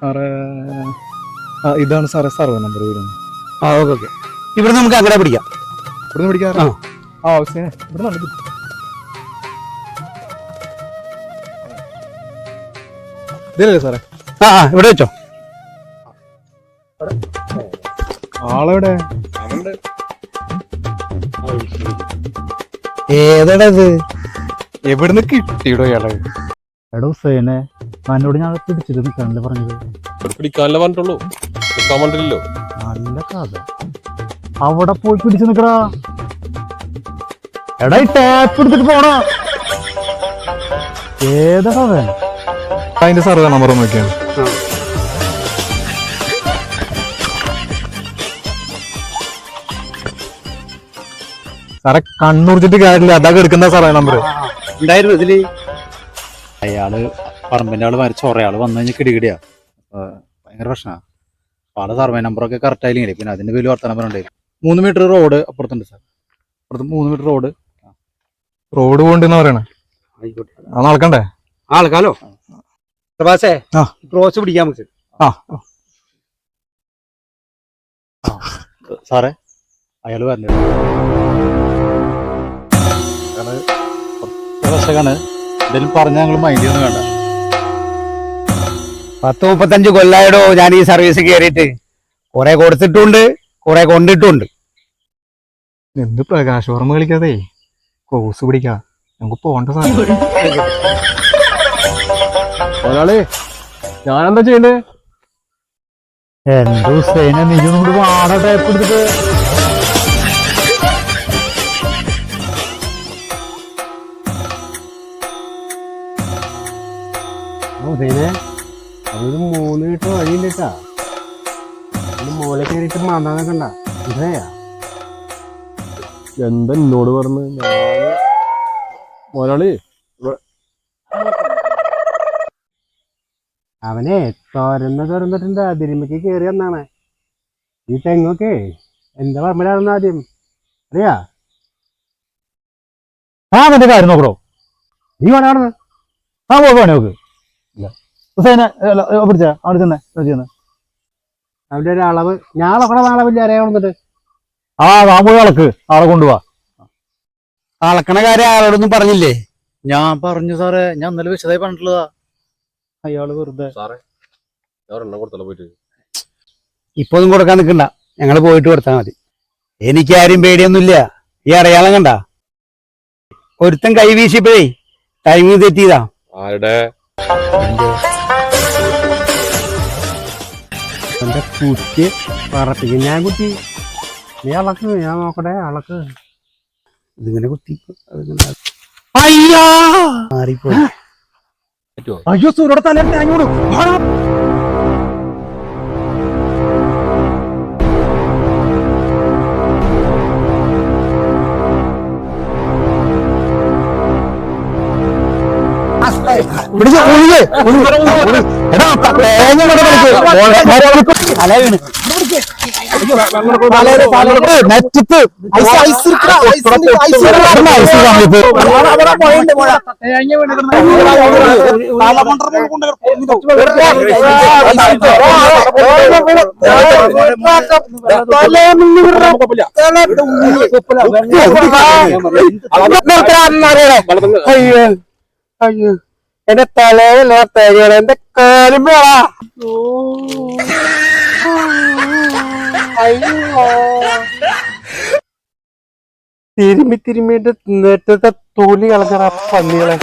സാറേ ആ ഇതാണ് സാറേ സർവേ നമ്പർ വരുന്നത് ആ ഓക്കെ ഓക്കെ. ഇവിടെ നമുക്ക് അങ്ങനെ പിടിക്കാം. ഇവിടുന്ന് പിടിക്കാം? ആ. ആ ഹുസൈനെ ഇവിടെ നല്ല ഇതിലല്ലേ സാറേ? ആ ആ ഇവിടെ വെച്ചോ. ആളെവിടെ? ഏതാടാ ഇത് എവിടുന്ന് കിട്ടിയിടോ ഇയാളെ എടാ ഹുസൈനെ എന്നോട് ഞാൻ പിടിച്ചിട്ട് നിൽക്കാനല്ലേ പറഞ്ഞത്. പിടിക്കാനല്ലേ പറഞ്ഞിട്ടുള്ളൂ. നിൽക്കാൻ പറഞ്ഞില്ലല്ലോ നല്ല കഥ. അവിടെ പോയി പിടിച്ചു നിക്കടാ എടാ ഈ ടാപ്പ് എടുത്തിട്ട് പോണോ? ഏതാ അവൻ അതിന്റെ സർവേ നമ്പർ നോക്കിയാണ് സാറേ കണ്ണൂർച്ചിട്ട് കാര്യമില്ല അതാ എടുക്കുന്ന സർവേ നമ്പർ ഉണ്ടായിരുന്നു ഇതിൽ. അയാൾ പറമ്പിന്റെ ആൾ മരിച്ച. കുറെ ആൾ വന്നു കഴിഞ്ഞാൽ കിടികിടിയാ. ഭയങ്കര പ്രശ്നമാണ് ആൾ സർവേ നമ്പറൊക്കെ കറക്റ്റ് ആയില്ലെങ്കിൽ പിന്നെ അതിന്റെ വലിയ വർത്തമാനം പറഞ്ഞിട്ടുണ്ടായിരുന്നു മൂന്ന് മീറ്റർ റോഡ് അപ്പുറത്തുണ്ട് സാർ അപ്പുറത്ത് മൂന്ന് മീറ്റർ റോഡ് റോഡ് പോകണ്ടെന്ന് പറയണേ? ആയിക്കോട്ടെ. അത് നടക്കണ്ടേ ആൾക്കാലോ? പ്രഭാസേ. ക്രോസ് പിടിക്കാൻ നമുക്ക്. ആ. സാറേ അയാൾ വരണത് അയാൾ കുറച്ച് വശക്കാണ് എന്തെങ്കിലും പറഞ്ഞാൽ ഞങ്ങൾ മൈൻഡ് ചെയ്യുന്നു വേണ്ട പത്ത് മുപ്പത്തഞ്ച് കൊല്ലായിടോ ഞാൻ ഈ സർവീസ് കയറിയിട്ട് കുറെ കൊടുത്തിട്ടുണ്ട് കുറെ കൊണ്ടിട്ടുണ്ട്. എന്ത് പ്രകാശവർമ്മ കളിക്കാതെ? കോഴ്സ് പിടിക്കാ. നമുക്ക് പോണ്ട സാധനം. ഒരാളെ ഞാനെന്താ ചെയ്യണ്ടേ? എന്റെ ഹുസൈനെ നീ ഒന്നും കൂടി വാട ടാപ്പ് എടുത്തിട്ട് അതൊരു മൂന്ന് കിട്ടും വഴിയില്ല കേട്ടാ. മോലെ കയറിയിട്ട് മാന്താന്നൊക്കെ കണ്ട. ഇതയാ എന്താ എന്നോട് പറഞ്ഞു? മോലാളി അവനെ തുരന്ന് തുറന്നിട്ടുണ്ട് അതിരിമയ്ക്ക് കയറി വന്നാണ്. ഈ തെങ്ങൊക്കെ എന്താ പറമ്പിലാണെന്ന് ആദ്യം? അറിയാ? ആ മറ്റേ കാര്യം നോക്കടോ. നീ വേണം ആ പോ പണി നോക്ക് ഇല്ല. ഹുസൈനെ പിടിച്ച? അവിടെ ചെന്ന് ഒരു അളവ്. ഞാൻ അളക്കണ അളവില്ല ആ അളക്ക്. ആളെ കൊണ്ടുപോവാ അളക്കണ കാര്യം ആളോടൊന്നും പറഞ്ഞില്ലേ? ഞാൻ പറഞ്ഞു സാറേ. ഞാൻ ഇന്നലെ വിശദമായി പറഞ്ഞിട്ടുള്ളതാ. അയാൾ വെറുതെ. സാറേ കൊടുത്തല്ലോ പോയിട്ട്. ഇപ്പൊ ഒന്നും കൊടുക്കാൻ നിൽക്കണ്ട. ഞങ്ങൾ പോയിട്ട് കൊടുത്താൽ മതി. എനിക്കാരും പേടിയൊന്നുമില്ല. ഈ അടയാളം കണ്ട? ഒരുത്തൻ കൈ വീശിപ്പോഴേ ടൈമിങ് തെറ്റിയതാ. ആരുടെ? എന്റെ കുറ്റി പറപ്പിക്കും. ഞാൻ കുത്തി. നീ അളക്ക് ഞാൻ നോക്കട്ടെ അളക്ക്. ഇതിങ്ങനെ കുത്തി. അതിങ്ങനെ അയ്യാ! പറ്റുമോ അയ്യോ സൂര്യോടെ തല അയ്യോ അയ്യോ എന്റെ തലയിലെ തേങ്ങ എന്റെ കാലും തിരുമ്മി തിരുമ്മിട്ട് നെറ്റത്തെ തൊലി കളഞ്ഞ പന്നികളെ.